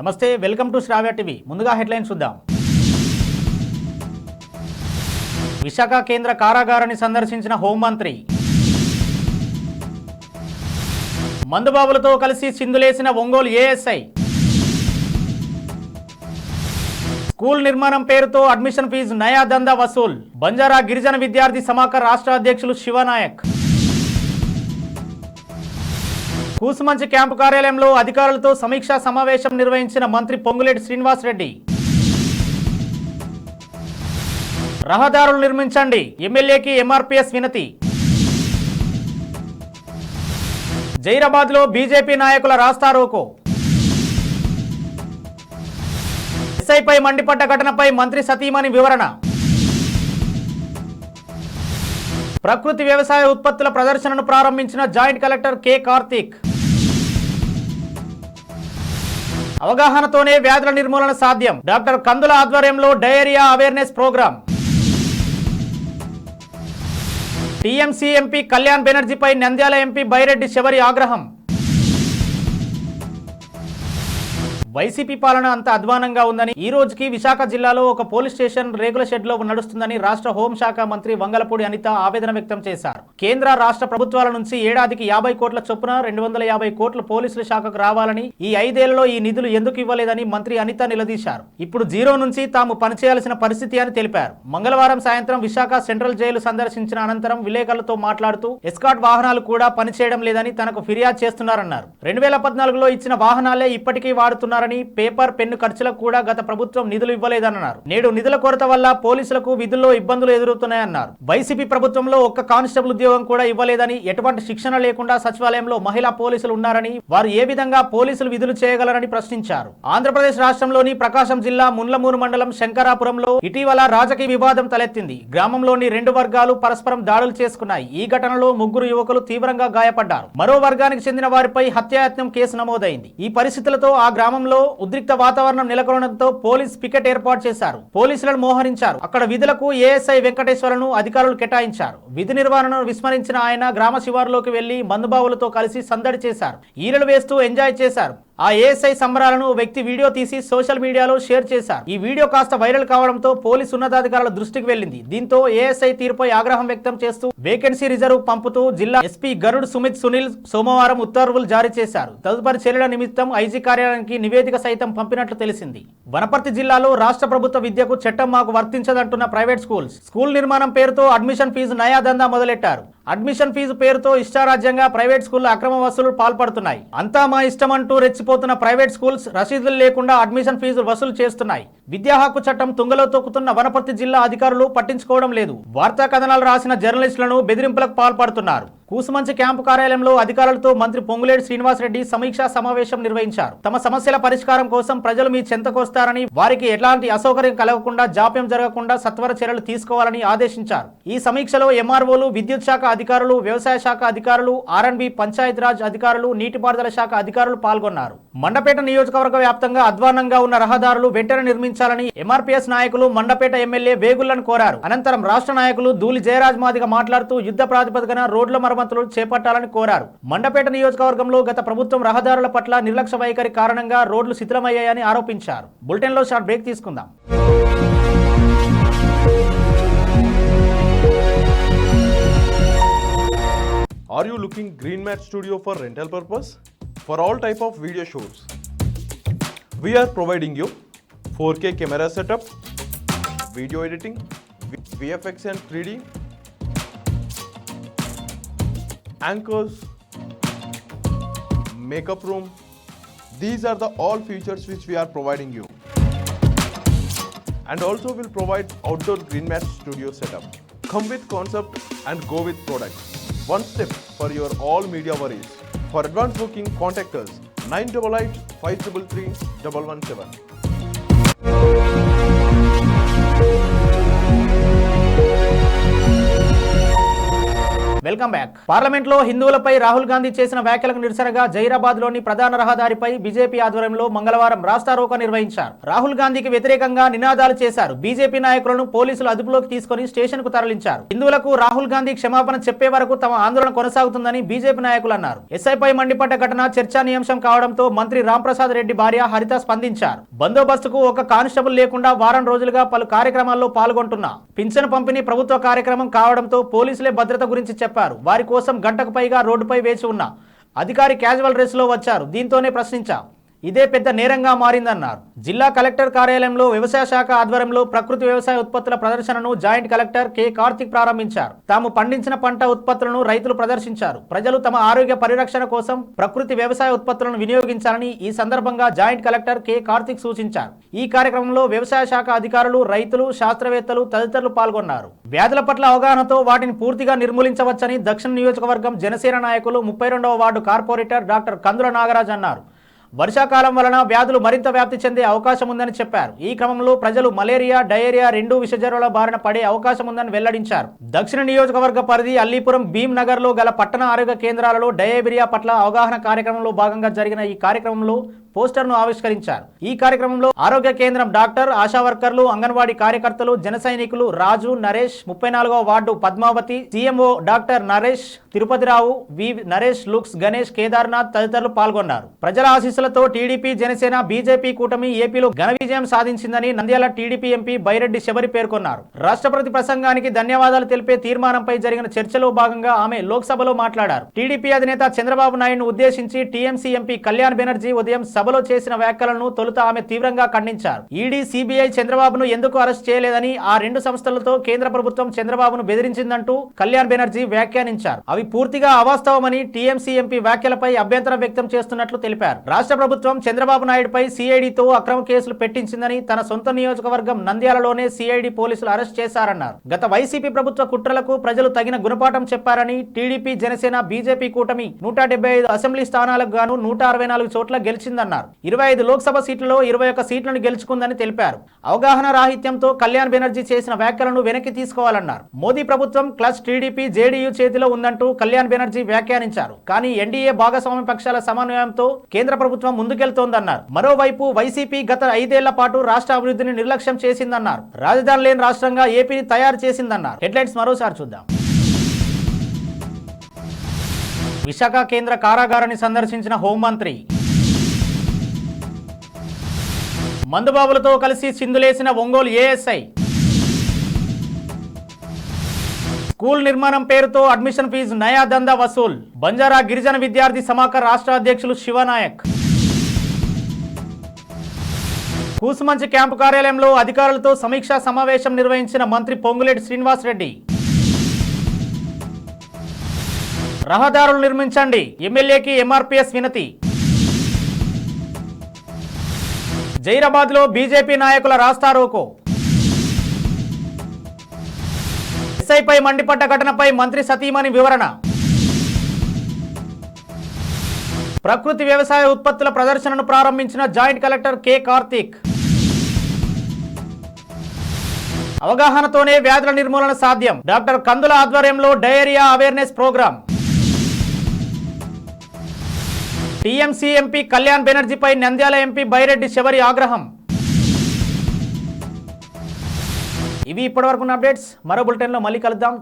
నమస్తే welcome to Sravya TV. ముందుగా headlines చూద్దాం. విశాఖ కేంద్ర కారాగారాన్ని సందర్శించిన హోంమంత్రి. మందుబాబులతో కలిసి సిందులేసిన ఒంగోలు ఏఎస్ఐ. స్కూల్ నిర్మాణం పేరుతో అడ్మిషన్ ఫీజు నయా దందా వసూల్. బంజారా గిరిజన విద్యార్థి సమాఖ రాష్ట్ర అధ్యక్షులు శివనాయక్. కూసుమంచి క్యాంపు కార్యాలయంలో అధికారులతో సమీక్షా సమావేశం నిర్వహించిన మంత్రి పొంగులేటి శ్రీనివాస్ రెడ్డి రహదారులు నిర్మించండి. ఎమ్మెల్యేకి ఎంఆర్పీఎస్ వినతి. జైరాబాద్లో బీజేపీ నాయకుల రాస్తారోకో. ఎస్ఐపై మండిపడ్డ ఘటనపై మంత్రి సతీమణి వివరణ. ప్రకృతి వ్యవసాయ ఉత్పత్తుల ప్రదర్శనను ప్రారంభించిన జాయింట్ కలెక్టర్ కె కార్తీక్. అవగాహనతోనే వ్యాధుల నిర్మూలన సాధ్యం. డాక్టర్ కందుల ఆధ్వర్యంలో diarrhoea awareness programme. TMC MP Kalyan బెనర్జీపై Nandyal MP Byreddy Sabari ఆగ్రహం. వైసీపీ పాలన అంత అధ్వానంగా ఉందని ఈ రోజుకి విశాఖ జిల్లాలో ఒక పోలీస్ స్టేషన్ రేగుల షెడ్లో నడుస్తుందని రాష్ట్ర హోంశాఖ మంత్రి వంగలపూడి అనిత ఆవేదన వ్యక్తం చేశారు. కేంద్ర రాష్ట్ర ప్రభుత్వాల నుంచి ఏడాదికి యాభై కోట్ల చొప్పున రెండు వందల యాభై కోట్లు పోలీసుల శాఖకు రావాలని ఈ ఐదేళ్ళలో ఈ నిధులు ఎందుకు ఇవ్వలేదని మంత్రి అనిత నిలదీశారు. ఇప్పుడు జీరో నుంచి తాము పనిచేయాల్సిన పరిస్థితి అని తెలిపారు. మంగళవారం సాయంత్రం విశాఖ సెంట్రల్ జైలు సందర్శించిన అనంతరం విలేకరులతో మాట్లాడుతూ ఎస్కాట్ వాహనాలు కూడా పనిచేయడం లేదని తనకు ఫిర్యాదు చేస్తున్నారన్నారు. రెండు వేల పద్నాలుగులో ఇచ్చిన వాహనాలే ఇప్పటికీ చేస్తున్నారని పేపర్ పెన్ను ఖర్చులకు కూడా గత ప్రభుత్వం నిధులు ఇవ్వలేదన్నారు. నేడు నిధుల కొరత వల్ల పోలీసులకు విధుల్లో ఇబ్బందులు ఎదురవుతున్నాయన్నారు. వైసీపీ ప్రభుత్వంలో ఒక్క కానిస్టేబుల్ ఉద్యోగం కూడా ఇవ్వలేదని ఎటువంటి శిక్షణ లేకుండా సచివాలయంలో మహిళా పోలీసులు ఉన్నారని వారు ఏ విధంగా పోలీసులు విధులు చేయగలరని ప్రశ్నించారు. ఆంధ్రప్రదేశ్ రాష్ట్రంలోని ప్రకాశం జిల్లా ముండ్లమూరు మండలం శంకరాపురంలో ఇటీవల రాజకీయ వివాదం తలెత్తింది. గ్రామంలోని రెండు వర్గాలు పరస్పరం దాడులు చేసుకున్నాయి. ఈ ఘటనలో ముగ్గురు యువకులు తీవ్రంగా గాయపడ్డారు. మరో వర్గానికి చెందిన వారిపై హత్యాయత్నం కేసు నమోదైంది. ఈ పరిస్థితులతో ఆ గ్రామంలో ఉద్రిక్త వాతావరణం నెలకొనడంతో పోలీస్ పికెట్ ఏర్పాటు చేశారు. పోలీసులను మోహరించారు. అక్కడ విధులకు ఏఎస్ఐ వెంకటేశ్వరను అధికారులు కేటాయించారు. విధి నిర్వహణను విస్మరించిన ఆయన గ్రామ శివారులోకి వెళ్ళి మందుబావులతో కలిసి సందడి చేశారు. ఈరలు వేస్తూ ఎంజాయ్ చేశారు. ఆ ఏఎస్ఐ సంబరాలను వ్యక్తి వీడియో తీసి సోషల్ మీడియాలో షేర్ చేశారు. ఈ వీడియో కాస్త వైరల్ కావడంతో పోలీసు ఉన్నతాధికారుల దృష్టికి వెళ్ళింది దీంతో ఏఎస్ఐ తీరుపై ఆగ్రహం వ్యక్తం చేస్తూ వేకెన్సీ రిజర్వ్ పంపుతూ జిల్లా ఎస్పీ గరుడ్ సుమిత్ సునీల్ సోమవారం ఉత్తర్వులు జారీ చేశారు. తదుపరి చర్యల నిమిత్తం ఐజీ కార్యాలయానికి నివేదిక సైతం పంపినట్లు తెలిసింది. వనపర్తి జిల్లాలో రాష్ట్ర ప్రభుత్వ విద్యకు చట్టం మాకు వర్తించదంటున్న ప్రైవేట్ స్కూల్స్. స్కూల్ నిర్మాణం పేరుతో అడ్మిషన్ ఫీజు నయాదందా మొదలెట్టారు. అడ్మిషన్ ఫీజు పేరుతో ఇష్టారాజ్యంగా ప్రైవేట్ స్కూల్లో అక్రమ వసూలు పాల్పడుతున్నాయి. అంతా మా ఇష్టమంటూ రెచ్చిపోతున్న ప్రైవేట్ స్కూల్స్ రసీదులు లేకుండా అడ్మిషన్ ఫీజు వసూలు చేస్తున్నాయి. విద్యా హక్కు చట్టం తుంగలో తొక్కుతున్న వనపర్తి జిల్లా అధికారులు పట్టించుకోవడం లేదు. వార్తా కథనాలు రాసిన జర్నలిస్టులను బెదిరింపులకు పాల్పడుతున్నారు. కూసుమంచి క్యాంపు కార్యాలయంలో అధికారులతో మంత్రి పొంగులేటి శ్రీనివాసరెడ్డి సమీక్షా సమావేశం నిర్వహించారు. తమ సమస్యల పరిష్కారం కోసం ప్రజలు మీ చెంతకొస్తారని వారికి ఎలాంటి అసౌకర్యం కలగకుండా జాప్యం జరగకుండా సత్వర చర్యలు తీసుకోవాలని ఆదేశించారు. ఈ సమీక్షలో ఎంఆర్ఓలు విద్యుత్ శాఖ అధికారులు వ్యవసాయ శాఖ అధికారులు ఆర్ఎన్బి పంచాయతీరాజ్ అధికారులు నీటిపారుదల శాఖ అధికారులు పాల్గొన్నారు. మండపేట నియోజకవర్గ వ్యాప్తంగా అధ్వానంగా ఉన్న రహదారులు వెంటనే నిర్మించారు. ఉంచాలని ఎంఆర్పీఎస్ నాయకులు మండపేట ఎమ్మెల్యే వేగుళ్ళను కోరారు అనంతరం రాష్ట్ర నాయకులు ధూళి జయరాజ్ మాదిగ మాట్లాడుతూ యుద్ధ ప్రాతిపదికన రోడ్ల మరమ్మతులు చేపట్టాలని కోరారు మండపేట నియోజకవర్గంలో గత ప్రభుత్వం రహదారుల పట్ల నిర్లక్ష్య వైఖరి కారణంగా రోడ్లు శిథిలమయ్యాయని ఆరోపించారు బులెటిన్లో షార్ట్ బ్రేక్ తీసుకుందాం Are you looking Green Mat Studio for rental purpose? For all type of video shoots. We are providing you 4K camera setup, video editing, VFX and 3D, anchors, makeup room. These are the all features which we are providing you. And also will provide outdoor green mat studio setup. Come with concept and go with product. One step for your all media worries. For advance booking, contact us 988 533 117. Thank you. Welcome back. పార్లమెంట్లో హిందువులపై రాహుల్ గాంధీ చేసిన వ్యాఖ్యలకు నిరసనగా జైరాబాద్లోని ప్రధాన రహదారిపై BJP ఆధ్వర్యంలో మంగళవారం రాస్తారోకో నిర్వహించారు. రాహుల్ గాంధీకి వ్యతిరేకంగా నినాదాలు చేశారు. బీజేపీ నాయకులను పోలీసులు అదుపులోకి తీసుకుని స్టేషన్కు తరలించారు. హిందువులకు రాహుల్ గాంధీ క్షమాపణ చెప్పే వరకు తమ ఆందోళన కొనసాగుతుందని బీజేపీ నాయకులు అన్నారు. ఎస్ఐపై మండిపడ్డ ఘటన చర్చానీయాంశం కావడంతో మంత్రి రాంప్రసాద్ రెడ్డి భార్య హరిత స్పందించారు. బందోబస్తుకు ఒక కానిస్టేబుల్ లేకుండా వారం రోజులుగా పలు కార్యక్రమాల్లో పాల్గొంటున్నా. పింఛను పంపిణీ ప్రభుత్వ కార్యక్రమం కావడంతో పోలీసులే భద్రత గురించి చెప్పారు. వారి కోసం గంటకు పైగా రోడ్డుపై వేచి ఉన్న అధికారి క్యాజువల్ డ్రెస్లో వచ్చారు. దీంతోనే ప్రశ్నించా. ఇదే పెద్ద నేరంగా మారిందన్నారు. జిల్లా కలెక్టర్ కార్యాలయంలో వ్యవసాయ శాఖ ఆధ్వర్యంలో ప్రకృతి వ్యవసాయ ఉత్పత్తుల ప్రదర్శనను జాయింట్ కలెక్టర్ కె. కార్తిక్ ప్రారంభించారు. తాము పండించిన పంట ఉత్పత్తులను రైతులు ప్రదర్శించారు. ప్రజలు తమ ఆరోగ్య పరిరక్షణ కోసం ప్రకృతి వ్యవసాయ ఉత్పత్తులను వినియోగించాలని ఈ సందర్భంగా జాయింట్ కలెక్టర్ కె. కార్తిక్ సూచించారు. ఈ కార్యక్రమంలో వ్యవసాయ శాఖ అధికారులు రైతులు శాస్త్రవేత్తలు తదితరులు పాల్గొన్నారు. వ్యాధుల పట్ల అవగాహనతో వాటిని పూర్తిగా నిర్మూలించవచ్చని దక్షిణ నియోజకవర్గం జనసేన నాయకులు ముప్పై రెండవ ward corporator doctor Kandula Nagaraj అన్నారు. వర్షాకాలం వలన వ్యాధులు మరింత వ్యాప్తి చెందే అవకాశం ఉందని చెప్పారు. ఈ క్రమంలో ప్రజలు మలేరియా డయేరియా రెండు విషజ్వరాల బారిన పడే అవకాశం ఉందని వెల్లడించారు. దక్షిణ నియోజకవర్గ పరిధి అల్లీపురం భీమ్ నగర్లో గల పట్టణ ఆరోగ్య కేంద్రాలలో డయేబిరియా పట్ల అవగాహన కార్యక్రమంలో భాగంగా జరిగిన ఈ కార్యక్రమంలో పోస్టర్ను ఆవిష్కరించారు. ఈ కార్యక్రమంలో ఆరోగ్య కేంద్రం డాక్టర్ ఆశా వర్కర్లు అంగన్వాడీ కార్యకర్తలు జన సైనికులు రాజు నరేష్ ముప్పై నాలుగవ ward Padmavathi CMO doctor Naresh Tirupatirao V Naresh looks Ganesh Kedarnath తదితరులు పాల్గొన్నారు. ప్రజల ఆశీస్సులతో టీడీపీ జనసేన బీజేపీ కూటమి ఏపీలో ఘన విజయం సాధించిందని నంద్యాల టీడీపీ ఎంపీ బైరెడ్డి శబరి పేర్కొన్నారు. రాష్ట్రపతి ప్రసంగానికి ధన్యవాదాలు తెలిపే తీర్మానంపై జరిగిన చర్చలో భాగంగా ఆమె లోక్సభలో మాట్లాడారు. టీడీపీ అధినేత చంద్రబాబు నాయుడును ఉద్దేశించి టీఎంసీ ఎంపీ కళ్యాణ్ బెనర్జీ ఉదయం సభలో చేసిన వ్యాఖ్యలను తొలుత ఆమె తీవ్రంగా ఖండించారు. ఈడీ సిబిఐ చంద్రబాబును ఎందుకు అరెస్ట్ చేయలేదని ఆ రెండు సంస్థలతో కేంద్ర ప్రభుత్వం చంద్రబాబును బెదిరించిందంటూ కళ్యాణ్ బెనర్జీ వ్యాఖ్యానించారు. అవి పూర్తిగా అవాస్తవమని టీఎంసీ ఎంపీ వ్యాఖ్యలపై అభ్యంతరం వ్యక్తం చేస్తున్నట్లు తెలిపారు. రాష్ట్ర ప్రభుత్వం చంద్రబాబు నాయుడుపై సిఐడితో అక్రమ కేసులు పెట్టించిందని తన సొంత నియోజకవర్గం నంద్యాలలోనే సిఐడి పోలీసులు అరెస్ట్ చేశారన్నారు. గత వైసీపీ ప్రభుత్వ కుట్రలకు ప్రజలు తగిన గుణపాఠం చెప్పారని టీడీపీ జనసేన బీజేపీ కూటమి నూట డెబ్బై ఐదు అసెంబ్లీ స్థానాలకు గాను నూట అరవై నాలుగు చోట్ల గెలిచిందన్నారు. ఇరవై ఐదు లోక్సభ సీట్లలో ఇరవై ఒక్క సీట్లను గెలుచుకుందని తెలిపారు. అవగాహన రాహిత్యంతో కళ్యాణ్ బెనర్జీ చేసిన వ్యాఖ్యలను వెనక్కి తీసుకోవాలన్నారు. మోదీ ప్రభుత్వం క్లస్ టీడీపీ జేడీయూ చేతిలో ఉందంటూ కళ్యాణ్ బెనర్జీ వ్యాఖ్యానించారు. కానీ ఎన్డీఏ భాగస్వామ్య పక్షాల సమన్వయంతో కేంద్ర ప్రభుత్వం ముందుకెళ్తోందన్నారు. మరోవైపు వైసీపీ గత ఐదేళ్ళ పాటు రాష్ట్ర అభివృద్ధిని నిర్లక్ష్యం చేసిందన్నారు. రాజధాని లేని రాష్ట్రంగా ఏపీని తయారు చేసిందన్నారు. హెడ్లైన్స్ మరోసారి చూద్దాం. విశాఖ కేంద్ర కారాగారాన్ని సందర్శించిన హోంమంత్రి మందుబాబులతో కలిసి సిందులేసిన ఒంగోలు ఏఎస్ఐ. స్కూల్ నిర్మాణం పేరుతో అడ్మిషన్ ఫీజు నయా దందా వసూల్. బంజారా గిరిజన విద్యార్థి సమాఖ రాష్ట్ర అధ్యక్షులు శివనాయక్. కూసుమంచి క్యాంపు కార్యాలయంలో అధికారులతో సమీక్షా సమావేశం నిర్వహించిన మంత్రి పొంగులేటి శ్రీనివాస్ రెడ్డి రహదారులు నిర్మించండి. ఎమ్మెల్యేకి ఎంఆర్పీఎస్ వినతి. జైరాబాద్లో బీజేపీ నాయకుల రాస్తారోకో. ఎస్ఐపై మండిపడ్డ ఘటనపై మంత్రి సతీమణి వివరణ. ప్రకృతి వ్యవసాయ ఉత్పత్తుల ప్రదర్శనను ప్రారంభించిన జాయింట్ కలెక్టర్ కె కార్తీక్. అవగాహనతోనే వ్యాధుల నిర్మూలన సాధ్యం. డాక్టర్ కందుల ఆధ్వర్యంలో diarrhoea awareness programme. TMC MP Kalyan బెనర్జీపై Nandyal MP Byreddy Sabari ఆగ్రహం. ఇవి ఇప్పటివరకు అప్డేట్స్. మరో బులెటిన్లో మళ్ళీ కలుద్దాం.